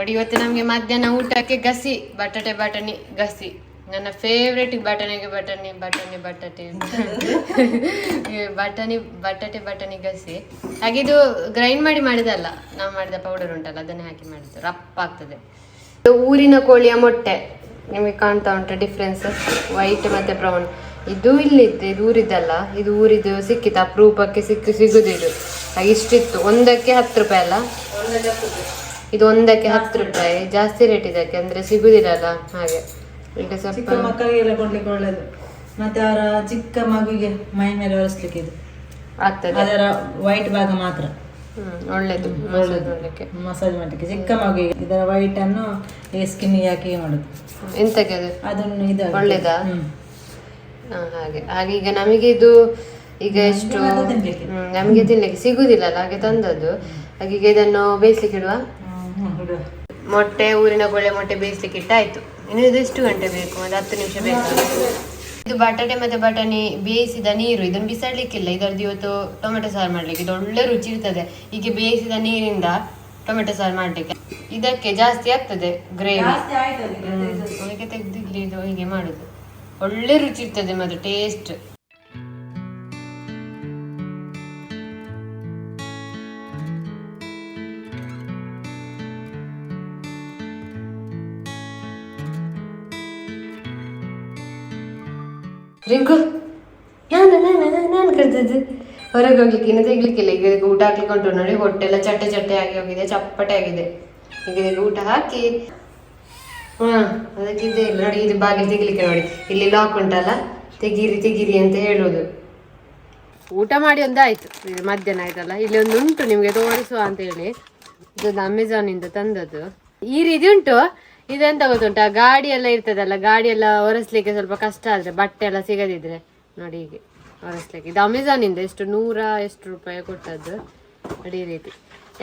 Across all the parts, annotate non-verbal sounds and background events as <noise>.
ನೋಡಿ, ಇವತ್ತು ನಮಗೆ ಮಧ್ಯಾಹ್ನ ಊಟಕ್ಕೆ ಗಸಿ, ಬಟಾಟೆ ಬಟಾಣಿ, ಗಸಿ. ನನ್ನ ಫೇವ್ರೆಟ್ ಬಟಾಣಿಗೆ ಬಟಾಣಿ ಬಟಾಣಿ, ಬಟಾಟೆ ಬಟಾಣಿ ಬಟಾಟೆ, ಬಟಾಣಿ, ಗಸಿ. ಹಾಗೆ ಇದು ಗ್ರೈಂಡ್ ಮಾಡಿ ಮಾಡಿದಲ್ಲ, ನಾವು ಮಾಡಿದ ಪೌಡರ್ ಉಂಟಲ್ಲ, ಅದನ್ನೇ ಹಾಕಿ ಮಾಡಿದ್ದು. ರಪ್ಪ ಆಗ್ತದೆ. ಊರಿನ ಕೋಳಿಯ ಮೊಟ್ಟೆ. ನಿಮಗೆ ಕಾಣ್ತಾ ಉಂಟು ಡಿಫ್ರೆನ್ಸ್ ವೈಟ್ ಮತ್ತೆ ಬ್ರೌನ್ ಇದು ಇಲ್ಲಿತ್ತು ಇದು ಊರಿದ್ದಲ್ಲ, ಇದು ಊರಿದ್ದು ಸಿಕ್ಕಿತ್ತು ಅಪರೂಪಕ್ಕೆ ಸಿಕ್ಕಿ ಸಿಗುದು ಇದು ಹಾಗೆ ಇಷ್ಟಿತ್ತು. ಒಂದಕ್ಕೆ ಹತ್ತು ರೂಪಾಯಿ ಅಲ್ಲ? ಇದು ಒಂದಕ್ಕೆ ಹತ್ತು ರೂಪಾಯಿ ಜಾಸ್ತಿ ರೇಟ್ ಇದಕ್ಕೆ ಅಂದ್ರೆ ಸಿಗುದಿಲ್ಲ ಹಾಗೆ. ಈಗ ಚಿಕ್ಕ ಸ್ವಲ್ಪ ಮಕ್ಕಳಿಗೆಲ್ಲ ಕೊಡ್ಲಿಕ್ಕೆ ಒಳ್ಳೇದು. ಮತ್ತೆ ಅವರ ಚಿಕ್ಕ ಮಗುವಿಗೆ ಮೈ ಮೇಲೆ ಒರೆಸ್ಲಿಕ್ಕೆ ಇದು. ಆಗ್ತದೆ. ಅದರ ವೈಟ್ ಭಾಗ ಮಾತ್ರ. ಹ್ಮ್ ಒಳ್ಳೇದು. ಮಸಾಜ್ ಮಾಡಲಿಕ್ಕೆ. ಚಿಕ್ಕ ಮಗುವಿಗೆ ಇದರ ವೈಟ್ ಅನ್ನು ಈ ಸ್ಕಿನ್ನಿಗೆ ಹಾಕಿ ಮಾಡುದು. ಎಂತಕ್ಕೆ ಅದು? ಅದನ್ನು ಇದು ಒಳ್ಳೇದಾ? ಹ್ಮ್. ಹಾಗೆ. ಹಾಗೆ ಈಗ ನಮಗೆ ಇದು ಈಗ ಎಷ್ಟು ತಿನ್ಲಿಕ್ಕೆ. ಹ್ಮ್, ನಮಗೆ ತಿನ್ಲಿಕ್ಕೆ ಸಿಗುದಿಲ್ಲಲ್ಲ ಹಾಗೆ ತಂದದ್ದು. ಹಾಗೆ ಈಗ ಇದನ್ನು ಬೇಯಿಸ್ಲಿಕ್ಕೆ ಇಡುವ? ಮೊಟ್ಟೆ ಊರಿನ ಗೊಳ್ಳೆ ಮೊಟ್ಟೆ ಬೇಯಿಸ್ಲಿಕ್ಕೆ ಇಟ್ಟಾಯ್ತು. ಇನ್ನು ಇದು ಎಷ್ಟು ಗಂಟೆ ಬೇಕು? ಒಂದು ಹತ್ತು ನಿಮಿಷ ಬೇಕು? ಇದು ಬಟಾಟೆ ಮತ್ತೆ ಬಟಾಣಿ ಬೇಯಿಸಿದ ನೀರು ಇದನ್ನು ಬಿಸಾಡ್ಲಿಕ್ಕಿಲ್ಲ. ಇದರದ್ದು ಇವತ್ತು ಟೊಮೆಟೊ ಸಾರು ಮಾಡ್ಲಿಕ್ಕೆ. ಇದು ಒಳ್ಳೆ ರುಚಿ ಇರ್ತದೆ. ಹೀಗೆ ಬೇಯಿಸಿದ ನೀರಿಂದ ಟೊಮೆಟೊ ಸಾರು ಮಾಡ್ಲಿಕ್ಕೆ. ಇದಕ್ಕೆ ಜಾಸ್ತಿ ಆಗ್ತದೆ ಗ್ರೇವಿ. ಅದಕ್ಕೆ. ತೆಗ್ದಿಲ್ಲಿ ಇದು ಹೀಗೆ ಮಾಡುದು. ಒಳ್ಳೆ ರುಚಿ ಇರ್ತದೆ ಮತ್ತು ಟೇಸ್ಟ್ ರಿಂಕು? ನಾನು ನಾನು ನಾನು ಹೊರಗೆ ಹೋಗ್ಲಿಕ್ಕೆ, ಇನ್ನು ತೆಗ್ಲಿಕ್ಕಿಲ್ಲ ಈಗ ಊಟ ಹಾಕ್ಲಿಕ್ಕೆ ಉಂಟು ನೋಡಿ ಹೊಟ್ಟೆ ಎಲ್ಲ ಚಟ್ಟೆ ಚಟ್ಟೆ ಆಗಿ ಹೋಗಿದೆ, ಚಪ್ಪಟೆ ಆಗಿದೆ. ಈಗ ಊಟ ಹಾಕಿ. ಹಾ, ಅದಕ್ಕೆ ಇಲ್ಲ. ನೋಡಿ, ಇದು ಬಾಗಿಲು ತೆಗಿಲಿಕ್ಕೆ ನೋಡಿ. ಇಲ್ಲಿ ಲಾಕ್ ಉಂಟಲ್ಲ? ತೆಗೀರಿ ತೆಗೀರಿ ಅಂತ ಹೇಳೋದು ಊಟ ಮಾಡಿ ಒಂದಾಯ್ತು. ಇದು ಮಧ್ಯಾಹ್ನ ಆಯ್ತಲ್ಲ? ಇಲ್ಲಿ ಒಂದು ಉಂಟು ನಿಮಗೆ ತೋರಿಸುವ ಅಂತ ಹೇಳಿ. ಇದೊಂದು ಅಮೆಝಾನಿಂದ ತಂದದ್ದು. ಈ ರೀತಿ ಉಂಟು. ಇದೆಂತ ಗೊತ್ತುಂಟಾ? ಗಾಡಿ ಎಲ್ಲ ಇರ್ತದಲ್ಲ ಗಾಡಿ ಎಲ್ಲ ಒರೆಸ್ಲಿಕ್ಕೆ ಸ್ವಲ್ಪ ಕಷ್ಟ ಆದ್ರೆ ಬಟ್ಟೆ ಎಲ್ಲ ಸಿಗದಿದ್ರೆ. ನೋಡಿ ಹೀಗೆ ಒರೆಸ್ಲಿಕ್ಕೆ. ಇದು ಅಮೆಝಾನ್ ಇಂದ ಎಷ್ಟು ನೂರ ಎಷ್ಟು ರೂಪಾಯಿ ಕೊಟ್ಟದ್ದು ನೋಡಿ ಈ ರೀತಿ.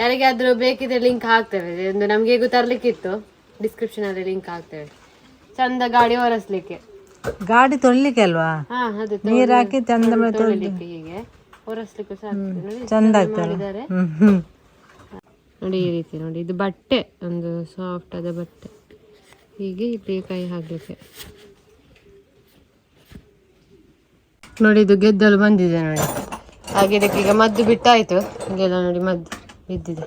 ಯಾರಿಗಾದ್ರೂ ಬೇಕಿದ್ರೆ ಲಿಂಕ್ ಹಾಕ್ತೇವೆ. ಒಂದು ನಮ್ಗೆ ಹೇಗೂ ತರ್ಲಿಕ್ಕಿತ್ತು. ಡಿಸ್ಕ್ರಿಪ್ಷನ್ ಅಲ್ಲಿ ಲಿಂಕ್ ಹಾಕ್ತೇವೆ. ಚಂದ ಗಾಡಿ ಒರೆಸ್ಲಿಕ್ಕೆ. ಗಾಡಿ ತೊಳಿಲಿಕ್ಕೆ ಅಲ್ವಾ? ಹಾ ಅದು ನೀರ್ ಹಾಕಿ ಚಂದ ತೊಳಿಲಿಕ್ಕೆ ಹೀಗೆ. ಒರೆಸ್ಲಿಕ್ಕೂ ಸಾಕು ಚಂದ ಮಾಡಿದ್ದಾರೆ. ನೋಡಿ ಈ ರೀತಿ ನೋಡಿ. ಇದು ಬಟ್ಟೆ ಒಂದು ಸಾಫ್ಟ್ ಆದ ಬಟ್ಟೆ. ಹೀಗೆ ಇಲ್ಲಿ ಕೈ ಹಾಕ್ಲಿಕ್ಕೆ. ನೋಡಿ, ಇದು ಗೆದ್ದಲು ಬಂದಿದೆ ನೋಡಿ. ಹಾಗೆ ಇದಕ್ಕೆ ಈಗ ಮದ್ದು ಬಿಟ್ಟಾಯಿತು. ಹೀಗೆಲ್ಲ ನೋಡಿ ಮದ್ದು ಬಿದ್ದಿದೆ.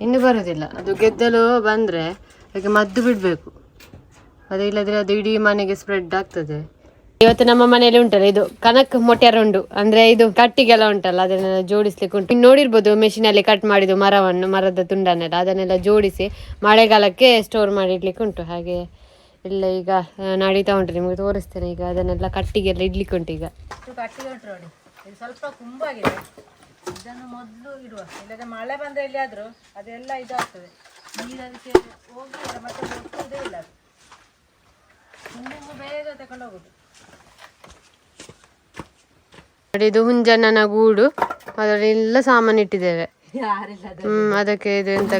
ಇನ್ನು ಬರೋದಿಲ್ಲ. ಅದು ಗೆದ್ದಲು ಬಂದರೆ ಅದಕ್ಕೆ ಮದ್ದು ಬಿಡಬೇಕು. ಅದು ಇಲ್ಲದ್ರೆ ಅದು ಇಡೀ ಮನೆಗೆ ಸ್ಪ್ರೆಡ್ ಆಗ್ತದೆ. ಇವತ್ತು ನಮ್ಮ ಮನೆಯಲ್ಲಿ ಉಂಟಲ್ಲ, ಇದು ಕನಕ್ ಮೊಟ್ಟೆರುಂಡು ಅಂದ್ರೆ ಇದು ಕಟ್ಟಿಗೆಲ್ಲ ಉಂಟಲ್ಲ, ಅದನ್ನೆಲ್ಲ ಜೋಡಿಸ್ಲಿಕ್ಕೆ ಉಂಟು. ನೋಡಿರ್ಬೋದು ಮೆಷಿನ್ ಅಲ್ಲಿ ಕಟ್ ಮಾಡಿದ್ದು ಮರವನ್ನು, ಮರದ ತುಂಡನ್ನೆಲ್ಲ, ಅದನ್ನೆಲ್ಲ ಜೋಡಿಸಿ ಮಳೆಗಾಲಕ್ಕೆ ಸ್ಟೋರ್ ಮಾಡಿ ಇಡ್ಲಿಕ್ಕೆ ಉಂಟು. ಹಾಗೆ ಇಲ್ಲ ಈಗ ನಡೀತಾ ಉಂಟು, ನಿಮಗೆ ತೋರಿಸ್ತೇನೆ. ಈಗ ಅದನ್ನೆಲ್ಲ ಕಟ್ಟಿಗೆಲ್ಲ ಇಡ್ಲಿಕ್ಕೆ ಉಂಟು ಈಗ. ನೋಡಿ. ಸ್ವಲ್ಪ ಕುಂಬಾಗಿದೆ. ಇದನ್ನು ಮೊದಲು ಇಡುವ. ಮಳೆ ಅದೆಲ್ಲ ಇದಾಗ್ತದೆ. ನೀರು ಅದಕ್ಕೆ ಹೋಗಿ ಮತ್ತೆ ಇಲ್ಲ ಬೇಗ ತಗೊಂಡೋಗುದು ಇದು ಹುಂಜಣ್ಣನ ಗೂಡು ಅದರಲ್ಲೆಲ್ಲ ಸಾಮಾನು ಇಟ್ಟಿದ್ದೇವೆ. ಹ್ಮ್ ಅದಕ್ಕೆ ಇದು ಎಂತ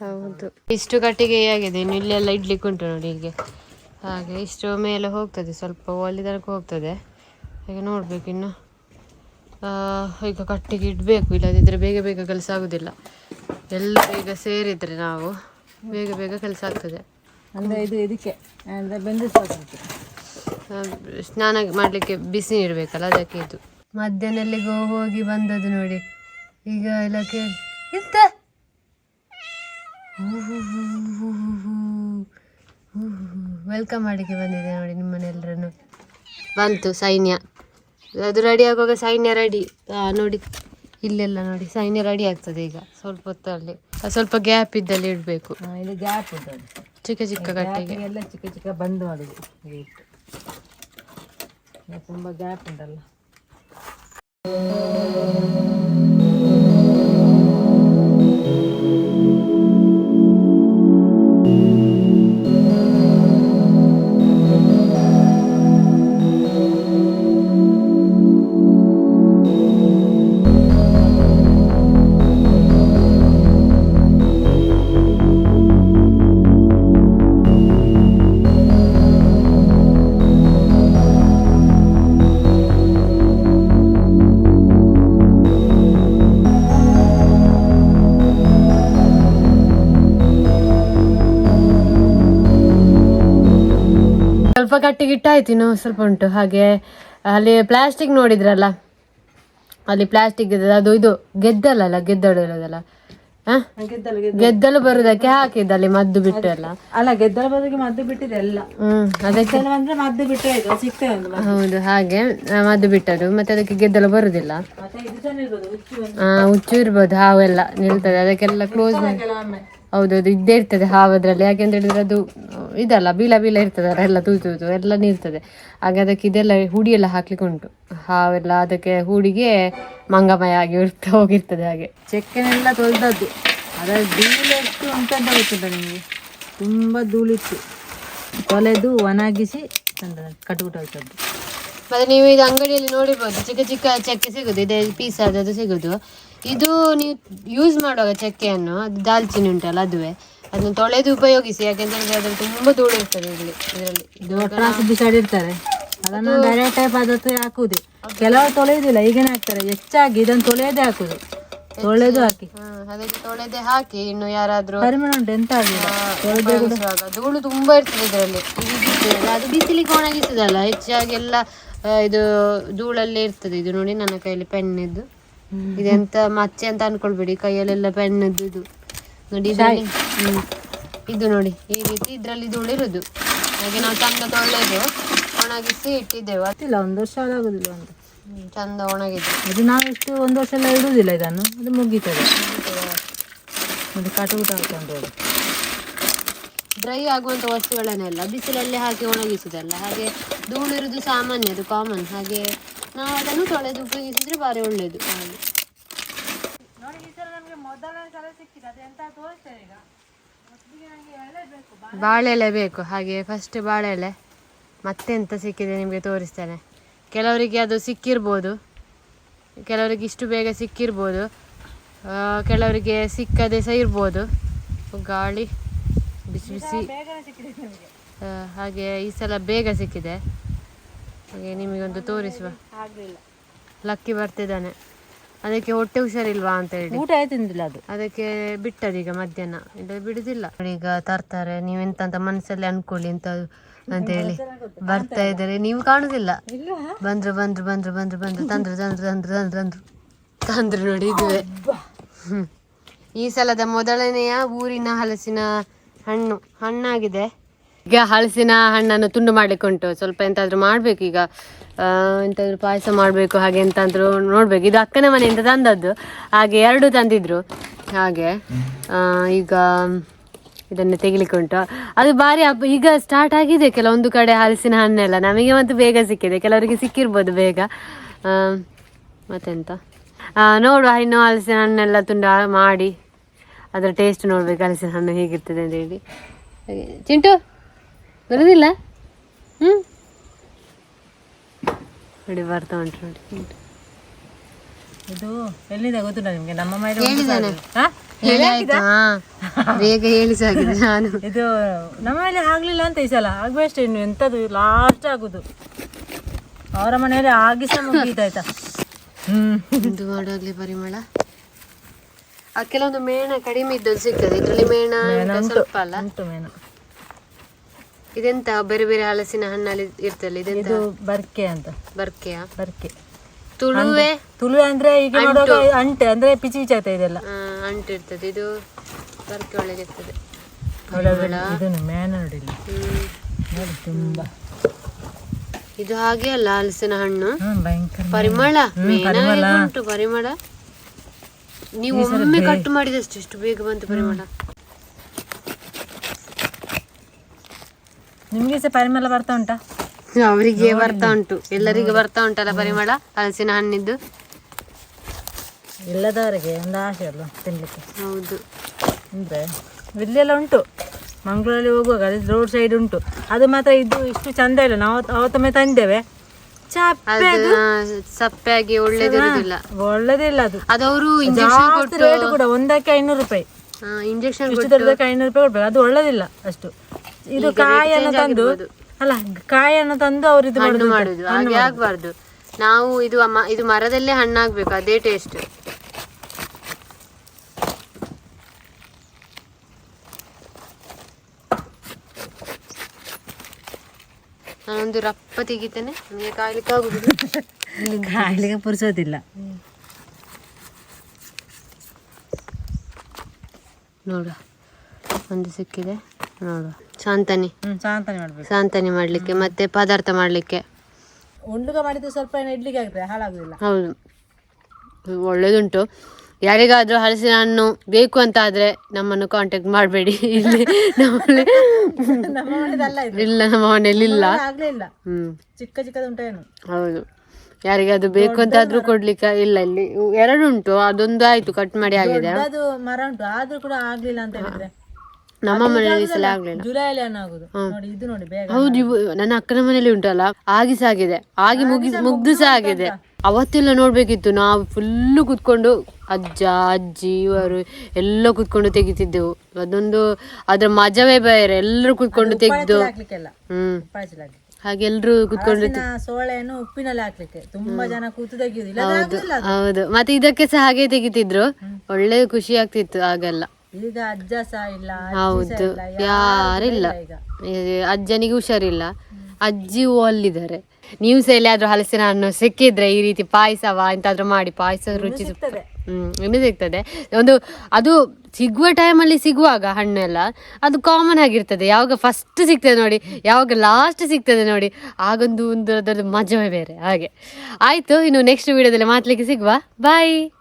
ಹೌದು. ಇಷ್ಟು ಕಟ್ಟಿಗೆ ಆಗಿದೆ ಇನ್ನು ಎಲ್ಲ ಇಡ್ಲಿಕ್ಕೆ ಉಂಟು ನೋಡಿ ಹೀಗೆ. ಹಾಗೆ ಇಷ್ಟು ಮೇಲೆ ಹೋಗ್ತದೆ ಸ್ವಲ್ಪ ಒಲ್ಲಿ ತನಕ ಹೋಗ್ತದೆ. ಹಾಗೆ ನೋಡ್ಬೇಕು ಇನ್ನು. ಆ, ಈಗ ಕಟ್ಟಿಗೆ ಇಡಬೇಕು ಇಲ್ಲದಿದ್ದರೆ ಬೇಗ ಬೇಗ ಕೆಲಸ ಆಗುದಿಲ್ಲ. ಎಲ್ಲ ಬೇಗ ಸೇರಿದ್ರೆ ನಾವು ಬೇಗ ಬೇಗ ಕೆಲಸ ಆಗ್ತದೆ. ಅಂದ್ರೆ ಇದು ಇದಕ್ಕೆ ಆ, ಸ್ನಾನ ಮಾಡಲಿಕ್ಕೆ ಬಿಸಿ ಇರಬೇಕಲ್ಲ, ಅದಕ್ಕೆ ಇದು. ಮಧ್ಯಾಹ್ನಲ್ಲಿಗೆ ಹೋಗಿ ಬಂದದ್ದು ನೋಡಿ. ಈಗ ಎಲ್ಲ ಕೇಳಿ ಎಂತ? ವೆಲ್ಕಮ್ ಮಾಡಲಿಕ್ಕೆ ಬಂದಿದೆ ನೋಡಿ ನಿಮ್ಮನೆಲ್ಲರನ್ನು ಬಂತು ಸೈನ್ಯ ಅದು ರೆಡಿ ಆಗುವಾಗ ಸೈನ್ಯ ರೆಡಿ ನೋಡಿ ಇಲ್ಲೆಲ್ಲ ನೋಡಿ ಸೈನ್ಯ ರೆಡಿ ಆಗ್ತದೆ ಈಗ ಸ್ವಲ್ಪ ಹೊತ್ತಲ್ಲಿ ಸ್ವಲ್ಪ ಗ್ಯಾಪ್ ಇದ್ದಲ್ಲಿ ಇಡಬೇಕು ಚಿಕ್ಕ ಚಿಕ್ಕ ಕಟ್ಟಿಗೆ ಎಲ್ಲ ಚಿಕ್ಕ ಚಿಕ್ಕ ಬಂದು ಈಗ ತುಂಬಾ ಗ್ಯಾಪ್ ಉಂಟಲ್ಲ ಸ್ವಲ್ಪ ಕಟ್ಟಿಗಿಟ್ಟಾಯ್ತು ಇನ್ನು ಸ್ವಲ್ಪ ಉಂಟು. ಹಾಗೆ ಅಲ್ಲಿ ಪ್ಲಾಸ್ಟಿಕ್ ನೋಡಿದ್ರಲ್ಲ? ಅಲ್ಲಿ ಪ್ಲಾಸ್ಟಿಕ್ ಅದು ಇದು ಗೆದ್ದಲಲ್ಲ ಗೆದ್ದಲು ಇರೋದಲ್ಲ ಗೆದ್ದಲು ಬರುದಕ್ಕೆ ಹಾಕಿದ್ದ ಅಲ್ಲಿ ಮದ್ದು ಬಿಟ್ಟು ಎಲ್ಲ? ಅಲ್ಲ ಗೆದ್ದಲು ಬರೋದಕ್ಕೆ ಮದ್ದು ಬಿಟ್ಟಿದೆ ಎಲ್ಲ. ಹ್ಮ್ ಅದಕ್ಕೆ ಅಂದ್ರೆ ಮದ್ದು ಬಿಟ್ಟು ಸಿಗ್ತದೆ ಹೌದು ಹಾಗೆ ಮದ್ದು ಬಿಟ್ಟದು ಮತ್ತೆ ಅದಕ್ಕೆ ಗೆದ್ದಲು ಬರುದಿಲ್ಲ ಹಾ ಇದು ಹುಚ್ಚು ಎಲ್ಲ ಇರ್ಬೋದು ಹಾವೆಲ್ಲ ನಿಲ್ತದೆ ಅದಕ್ಕೆಲ್ಲ ಕ್ಲೋಸ್ ಮಾಡಿ. ಹೌದೌದು ಇದ್ದೇ ಇರ್ತದೆ ಹಾವದ್ರಲ್ಲಿ. ಯಾಕೆಂತ ಹೇಳಿದ್ರೆ ಅದು ಇದಲ್ಲ ಬೀಳ ಬೀಳ ಇರ್ತದೆ ಎಲ್ಲ ತೂತು ತೂತು ಎಲ್ಲ ನೀರ್ತದೆ ಹಾಗೆ ಅದಕ್ಕೆ ಇದೆಲ್ಲ ಹುಡಿ ಎಲ್ಲ ಹಾಕ್ಲಿಕ್ಕೆ ಉಂಟು. ಹಾವೆಲ್ಲ ಅದಕ್ಕೆ ಹುಡಿಗೆ ಮಂಗಮಯ ಆಗಿ ಇರ್ತ ಹೋಗಿರ್ತದೆ ಹಾಗೆ. ಚೆಕ್ಕನೆಲ್ಲ ತೊಳೆದದ್ದು. ಅದರ ಧೂಳು ಎಷ್ಟು ಉಂಟಂತ ಗೊತ್ತಿಲ್ಲ ನಿಮಗೆ? ತುಂಬ ಧೂಳಿತ್ತು. ತೊಲೆದು ಒಣಗಿಸಿ ತಂದದ್ದು ಕಟ್ಬಿಟ್ಟು ಮತ್ತೆ ನೀವು ಇದು ಅಂಗಡಿಯಲ್ಲಿ ನೋಡಿರ್ಬೋದು ಚಿಕ್ಕ ಚಿಕ್ಕ ಚಕ್ಕೆ ಸಿಗುದು ಇದೇ ಪೀಸ್ ಆದದ್ದು ಸಿಗುದು. ಇದು ನೀವು ಯೂಸ್ ಮಾಡುವಾಗ ಚಕ್ಕೆಯನ್ನು ಅದು ದಾಲ್ಚಿನ್ನಿ ಉಂಟಲ್ಲ ಅದುವೆ ಅದನ್ನು ತೊಳೆದು ಉಪಯೋಗಿಸಿ ಯಾಕೆಂತ ಹೇಳಿದ್ರೆ ಅದ್ರಲ್ಲಿ ತುಂಬಾ ಧೂಳು ಇರ್ತದೆ ಇಲ್ಲಿ ಇದರಲ್ಲಿ. ಇದು ಒಟ್ರಾಸಿ ಬಿಸಾಡಿರ್ತಾರೆ ಅದನ್ನು ಡೈರೆಕ್ಟ್ ಟೈಪ್ ಅದಕ್ಕೆ ಹಾಕುದು. ಕೆಲವರು ತೊಳೆಯುದಿಲ್ಲ ಈಗೇನೆ ಹಾಕ್ತಾರೆ. ಹೆಚ್ಚಾಗಿ ಇದನ್ನು ತೊಳೆಯದೆ ಹಾಕುದು. ತೊಳೆದು ಹಾಕಿ. ಅದಕ್ಕೆ ತೊಳೆದೆ ಹಾಕಿ ಇನ್ನು ಯಾರಾದ್ರೂ ಪರಿಮಳ ಉಂಟು ಎಂತ ಆಗಿಲ್ಲ ಧೂಳು ತುಂಬಾ ಇರ್ತದೆ ಇದರಲ್ಲಿ. ಅದು ಬಿಸಿಲಿಗೆ ಒಣಗಿಸುದಲ್ಲ ಹೆಚ್ಚಾಗಿ ಎಲ್ಲ ಇದು ಧೂಳಲ್ಲೇ ಇರ್ತದೆ. ಇದು ನೋಡಿ ನನ್ನ ಕೈಯಲ್ಲಿ ಪೆನ್ ಇದ್ದು ಇದೆಂತ ಮಚ್ಚೆ ಅಂತ ಅನ್ಕೊಳ್ಬೇಡಿ. ಕೈಯಲ್ಲೆಲ್ಲ ಪೆನ್ ಇದ್ದು ಇದು. ನೋಡಿ ಇದ್ರಲ್ಲಿ. ಇದು ನೋಡಿ ಈ ರೀತಿ ಇದ್ರಲ್ಲಿ ಇದು ಉಳಿರೋದು. ಹಾಗೆ ನಾವು ಚಂದ ತೊಳೆದು ಒಣಗಿಸಿ ಇಟ್ಟಿದ್ದೇವೆ. ಅದು ಗೊತ್ತಿಲ್ಲ ಒಂದು ವರ್ಷ ಆಗುದಿಲ್ಲ ಅಂತ. ಚಂದ ಒಣಗಿದೆ. ಅದು ನಾವು ಇಷ್ಟು ಒಂದು ವರ್ಷ ಎಲ್ಲ ಇಡುವುದಿಲ್ಲ ಇದನ್ನು. ಅದು ಮುಗೀತದೆ. ಅದು ಕಟುಗುಟ ಹಾಕೊಂಡು ಡ್ರೈ ಆಗುವಂತ ವಸ್ತುಗಳನ್ನೆಲ್ಲ ಬಿಸಿಲಲ್ಲಿ ಹಾಕಿ ಒಣಗಿಸುದಲ್ಲ. ಹಾಗೆ ಧೂಳಿರುವುದು ಸಾಮಾನ್ಯ ಅದು ಕಾಮನ್ ಹಾಗೆ ನಾವು ಅದನ್ನು ತೊಳೆದು ಉಪಯೋಗಿಸಿದ್ರೆ ಭಾರಿ ಒಳ್ಳೆಯದು ಹಾಗೆ. ನೋಡಿ ಈ ಸಲ ನಮಗೆ ಮೊದಲನೇ ಸಲ ಸಿಕ್ಕಿದೆ. ಅದು ಎಂತ ತೋರಿಸ್ತೇವೆ ಈಗ? ಮೊದಲಿಗೆ ನನಗೆ ಎಳೆ ಬೇಕು ಬಾಳೆ. ಎಲೆ ಬೇಕು. ಹಾಗೆ ಫಸ್ಟ್ ಬಾಳೆ ಎಲೆ ಮತ್ತೆ ಎಂತ ಸಿಕ್ಕಿದೆ ನಿಮಗೆ ತೋರಿಸ್ತೇನೆ. ಕೆಲವರಿಗೆ ಅದು ಸಿಕ್ಕಿರ್ಬೋದು. ಕೆಲವರಿಗೆ ಇಷ್ಟು ಬೇಗ ಸಿಕ್ಕಿರ್ಬೋದು. ಕೆಲವರಿಗೆ ಸಿಕ್ಕದೆ ಸಹ ಇರ್ಬೋದು. ಗಾಳಿ ಬಿಸಿ ಬಿಸಿ. ಹಾಗೆ ಈ ಸಲ ಬೇಗ ಸಿಕ್ಕಿದೆ. ಹಾಗೆ ನಿಮಗೊಂದು ತೋರಿಸುವ. ಆಗಲಿಲ್ಲ. ಲಕ್ಕಿ ಬರ್ತಿದ್ದಾನೆ. ಅದಕ್ಕೆ ಹೊಟ್ಟೆ ಹುಷಾರಿಲ್ವಾ ಅಂತ ಹೇಳಿ. ಊಟ ತಿಂದಿಲ್ಲ ಅದು. ಅದಕ್ಕೆ ಬಿಟ್ಟದೀಗ ಮಧ್ಯಾಹ್ನ. ಇಲ್ಲ ಬಿಡುದಿಲ್ಲ. ಈಗ ತರ್ತಾರೆ. ನೀವೆಂತ ಅಂತ ಮನಸ್ಸಲ್ಲಿ ಅನ್ಕೊಳ್ಳಿ ಅಂತ ಅಂತ ಹೇಳಿ. ಬರ್ತಾ ಇದ್ದಾರೆ. ನೀವು ಕಾಣುದಿಲ್ಲ. ಬಂದ್ರು ಬಂದ್ರು ಬಂದ್ರು ಬಂದ್ರು ಬಂದ್ರು. ತಂದ್ರು ತಂದ್ರು ತಂದ್ರು ತಂದ್ರು ತಂದ್ರು. ತಂದ್ರು ನೋಡಿ ಇದುವೆ. ಹ್ಮ್. ಈ ಸಲದ ಮೊದಲನೆಯ ಊರಿನ ಹಲಸಿನ ಹಣ್ಣು. ಹಣ್ಣಾಗಿದೆ. ಈಗ ಹಲಸಿನ ಹಣ್ಣನ್ನು ತುಂಡು ಮಾಡ್ಲಿಕ್ಕೆ ಉಂಟು ಸ್ವಲ್ಪ ಎಂತಾದ್ರೂ ಮಾಡ್ಬೇಕು ಈಗ. ಎಂತಾದ್ರೂ ಪಾಯಸ ಮಾಡಬೇಕು, ಹಾಗೆ ಎಂತಾದ್ರೂ ನೋಡ್ಬೇಕು. ಇದು ಅಕ್ಕನ ಮನೆಯಿಂದ ತಂದದ್ದು. ಹಾಗೆ ಎರಡು ತಂದಿದ್ರು. ಹಾಗೆ ಈಗ ಇದನ್ನು ತೆಗಿಲಿಕ್ಕೆ ಉಂಟು ಅದು ಭಾರಿ ಹಬ್ಬ. ಈಗ ಸ್ಟಾರ್ಟ್ ಆಗಿದೆ ಕೆಲವೊಂದು ಕಡೆ ಹಲಸಿನ ಹಣ್ಣೆಲ್ಲ. ನಮಗೆ ಮತ್ತು ಬೇಗ ಸಿಕ್ಕಿದೆ. ಕೆಲವರಿಗೆ ಸಿಕ್ಕಿರ್ಬೋದು ಬೇಗ. ಮತ್ತೆಂತ? ನೋಡುವ ಇನ್ನು ಹಲಸಿನ ಹಣ್ಣೆಲ್ಲ ತುಂಡು ಮಾಡಿ. ಅದರ ಟೇಸ್ಟ್ ನೋಡ್ಬೇಕು ಹಲಸಿನ ಹಣ್ಣು ಹೇಗಿರ್ತದೆ ಅಂತ ಹೇಳಿ. ಚಿಂಟು? ಬರುದಿಲ್ಲ? ಹ್ಞೂ ನೋಡಿ ಬರ್ತಾ ಉಂಟು ನೋಡಿ. ಇದು ಎಲ್ಲಿದೆ ಗೊತ್ತಿಲ್ಲ ನಿಮಗೆ? ನಮ್ಮ ಮನೆಯಲ್ಲಿ ಬೇಗ ಹೇಳಿ ಸಾಕಿದೆ ನಾನು. ಇದು ನಮ್ಮ ಮನೇಲಿ ಆಗ್ಲಿಲ್ಲ ಅಂತ ಈ ಸಲ. ಆಗ್ಬೇಕಷ್ಟೇ ಇನ್ನು ಎಂತದು ಲಾಸ್ಟ್ ಆಗುದು. ಅವರ ಮನೆಯಲ್ಲಿ ಆಗಿ ಸಹ ಮುಗೀತಾಯ್ತಾ ಹ್ಮ್. ಇದು ಮಾಡುವಾಗಲೇ ಪರಿಮಳ? ಆ ಕೆಲವೊಂದು ಮೇಣ ಕಡಿಮೆ ಇದ್ದದ್ದು ಸಿಗ್ತದೆ. ಇದರಲ್ಲಿ ಮೇಣ ಸ್ವಲ್ಪ ಅಲ್ಲ? ಉಂಟು ಮೇನು ಇದೆಂತ ಬೇರೆ ಬೇರೆ ಹಲಸಿನ ಹಣ್ಣಲ್ಲಿ ಇರ್ತಲ್ಲ ಇದೆಂತ? ಇದು ಬರ್ಕೆ ಅಂತ. ಬರ್ಕೆಯ? ಬರ್ಕೆ. ತುಳುವೆ? ತುಳುವೆ ಅಂದ್ರೆ ಈಗ ನೋಡುವಾಗ ಅಂಟೆ ಅಂದ್ರೆ ಪಿಚಿ ಪಿಚಿ ಇದೆಲ್ಲ ಅಂಟು ಇರ್ತದೆ. ಇದು ಬರ್ಕೆ ಒಳಗೆ ಇರ್ತದೆ ಇದನ್ನು ಮೇನ ನೋಡಿ ನೋಡಿ ತುಂಬಾ. ಇದು ಹಾಗೆ ಅಲ್ಲ ಹಲಸಿನ ಹಣ್ಣು. ಪರಿಮಳ. ಉಂಟು ಪರಿಮಳ. ನೀವು ಒಮ್ಮೆ ಕಟ್ ಮಾಡಿದಷ್ಟು ಎಷ್ಟು ಬೇಗ ಬಂತು ಪರಿಮಳ. ನಿಮ್ಗೆ ಸಹ ಪರಿಮಳ ಬರ್ತಾ ಉಂಟಾ? ಅವರಿಗೆ ಬರ್ತಾ ಉಂಟು. ಎಲ್ಲರಿಗೂ ಬರ್ತಾ ಉಂಟಲ್ಲ ಪರಿಮಳ? ಹಲಸಿನ ಹಣ್ಣಿದ್ದು. ಇಲ್ಲದವರಿಗೆ ಒಂದು ಆಸೆ ಅಲ್ವಾ ತಿನ್ಲಿಕ್ಕೆ? ಹೌದು. ಅಂದ್ರೆ ಇಲ್ಲೆಲ್ಲ ಉಂಟು. ಮಂಗಳೂರಲ್ಲಿ ಹೋಗುವಾಗ ರೋಡ್ ಸೈಡ್ ಉಂಟು. ಅದು ಮಾತ್ರ ಇದು ಇಷ್ಟು ಚಂದ ಇಲ್ಲ. ನಾವು ಅವತ್ತೊಮ್ಮೆ ತಂದೇವೆ. ಚಪ್ಪೆ ಅದು ಸಪ್ಪೆಯಾಗಿ ಒಳ್ಳೇದಿರುದಿಲ್ಲ. ಒಳ್ಳೇದಿಲ್ಲ ಅದು. ಅವರು ಇಂಜೆಕ್ಷನ್ ಕೊಟ್ಟು ರೇಟ್ ಕೂಡ ಒಂದಕ್ಕೆ ಐನೂರು ರೂಪಾಯಿ. ಇಂಜೆಕ್ಷನ್ ಐನೂರು ರೂಪಾಯಿ ಕೊಡ್ಬೇಕು. ಅದು ಒಳ್ಳೇದಿಲ್ಲ ಅಷ್ಟು. ಇದು ಕಾಯನ್ನು ತಂದು ಅಲ್ಲ ಕಾಯನ್ನು ತಂದು ಅವ್ರು ಇದು ಹಣ್ಣು ಮಾಡುದು ಹಾಗೆ ಆಗ್ಬಾರ್ದು. ನಾವು ಇದು ಅಮ್ಮ- ಇದು ಮರದಲ್ಲೇ ಹಣ್ಣಾಗ್ಬೇಕು ಅದೇ ಟೇಸ್ಟ್ ನಾನೊಂದು ರಪ್ಪ ತೆಗಿತೇನೆ ನಮಗೆ ಕಾಯ್ಲಿಕ್ಕೆ ಆಗುದಿಲ್ಲ. <laughs> ಕಾಯ್ಲಿಕ್ಕೆ ಪುರ್ಸೋದಿಲ್ಲ. ನೋಡುವ ಒಂದು ಸಿಕ್ಕಿದೆ ನೋಡುವ. ಸಾಂತನಿ. ಹ್ಮ್ ಸಾಂತಾನೆ ಮಾಡ್ಬೇಕು. ಸಾಂತನಿ ಮಾಡ್ಲಿಕ್ಕೆ ಮತ್ತೆ ಪದಾರ್ಥ ಮಾಡ್ಲಿಕ್ಕೆ. ಉಂಡುಗ ಮಾಡಿದ್ರೆ ಸ್ವಲ್ಪ ಏನೋ ಇಡ್ಲಿಕ್ಕೆ ಆಗ್ತದೆ ಹಾಳಾಗುದಿಲ್ಲ. ಹೌದು. ಒಳ್ಳೇದುಂಟು. ಯಾರಿಗಾದ್ರೂ ಹಲಸಿನ ಹಣ್ಣು ಬೇಕು ಅಂತ ಆದ್ರೆ ನಮ್ಮನ್ನು ಕಾಂಟ್ಯಾಕ್ಟ್ ಮಾಡಬೇಡಿ. ಇಲ್ಲಿ ನಮ್ಮಲ್ಲಿ ನಮ್ಮ ಮನೆದಲ್ಲ ಇದು. ಇಲ್ಲ ನಮ್ಮ ಮನೆಯಲ್ಲಿ ಇಲ್ಲ. ಆಗ್ಲೇ ಇಲ್ಲ ಹ್ಮ್. ಚಿಕ್ಕ ಚಿಕ್ಕದು ಉಂಟೇನು ಹೌದು. ಯಾರಿಗಾದ್ರೂ ಬೇಕು ಅಂತ ಆದ್ರೂ ಕೊಡ್ಲಿಕ್ಕೆ ಇಲ್ಲ ಇಲ್ಲಿ. ಎರಡು ಉಂಟು ಅದೊಂದು ಆಯ್ತು ಕಟ್ ಮಾಡಿ ಆಗಿದೆ. ಅದು ಮರ ಉಂಟು ಆದ್ರೂ ಕೂಡ ಆಗ್ಲಿಲ್ಲ ಅಂತ ಹೇಳಿದ್ರೆ. ನಮ್ಮ ಮನೆಯಲ್ಲಿ ಸಲ ಆಗ್ಲಿಲ್ಲ. ಜುಲೈಲಿ ಹಣ್ಣಾಗುದು ನೋಡಿ ಇದು ನೋಡಿ ಬೇಗ ಹೌದು ಇವು ನನ್ನ ಅಕ್ಕನ ಮನೇಲಿ ಉಂಟಲ್ಲ ಆಗಿ ಸಹ ಆಗಿದೆ ಆಗಿ ಮುಗಿ ಮುಗ್ದು ಸಹ ಆಗಿದೆ ಅವತ್ತೆಲ್ಲ ನೋಡ್ಬೇಕಿತ್ತು. ನಾವು ಫುಲ್ಲು ಕುತ್ಕೊಂಡು ಅಜ್ಜ ಅಜ್ಜಿ ಇವರು ಎಲ್ಲ ಕುತ್ಕೊಂಡು ತೆಗಿತಿದ್ದೆವು. ಅದೊಂದು ಅದ್ರ ಮಜವೇ ಬೇರೆ. ಎಲ್ಲರೂ ಕುತ್ಕೊಂಡು ತೆಗ್ದು. ಹ್ಮ್. ಹಾಗೆ ಎಲ್ರು ಕುತ್ಕೊಂಡು ಸೋಳೆಯನ್ನು ಉಪ್ಪಿನಲ್ಲಿ ಹಾಕ್ಲಿಕ್ಕೆ. ತುಂಬಾ ಜನ ಕೂತು ತೆಗಿಯುದಿಲ್ಲ ಆಗುದಿಲ್ಲ ಹೌದು. ಮತ್ತೆ ಇದಕ್ಕೆ ಸಹ ಹಾಗೆ ತೆಗಿತಿದ್ರು. ಒಳ್ಳೆ ಖುಷಿ ಆಗ್ತಿತ್ತು ಆಗೆಲ್ಲ ಈಗ ಅಜ್ಜ ಸಹ ಇಲ್ಲ ಹೌದು. ಯಾರಿಲ್ಲ. ಅಜ್ಜನಿಗೆ ಹುಷಾರಿಲ್ಲ. ಅಜ್ಜಿ ಅಲ್ಲಿದ್ದಾರೆ. ನೀವು ಸಹ ಎಲ್ಲಿಯಾದ್ರೂ ಹಲಸಿನ ಹಣ್ಣು ಸಿಕ್ಕಿದ್ರೆ ಈ ರೀತಿ ಪಾಯಸವ ಎಂತಾದ್ರೂ ಮಾಡಿ ಪಾಯಸ ರುಚಿ ಸಿಗ್ತದೆ. ಹ್ಮ್ ಇನ್ನು ಸಿಗ್ತದೆ. ಒಂದು ಅದು ಸಿಗುವ ಟೈಮಲ್ಲಿ ಸಿಗುವಾಗ ಹಣ್ಣೆಲ್ಲ ಅದು ಕಾಮನ್ ಆಗಿರ್ತದೆ. ಯಾವಾಗ ಫಸ್ಟ್ ಸಿಗ್ತದೆ ನೋಡಿ ಯಾವಾಗ ಲಾಸ್ಟ್ ಸಿಗ್ತದೆ ನೋಡಿ ಆಗೊಂದು ಒಂದು ಅದರದ್ದು ಮಜವೇ ಬೇರೆ. ಹಾಗೆ. ಆಯ್ತು ಇನ್ನು ನೆಕ್ಸ್ಟ್ ವಿಡಿಯೋದಲ್ಲಿ ಮಾತಲಿಕ್ಕೆ ಸಿಗುವ. ಬಾಯ್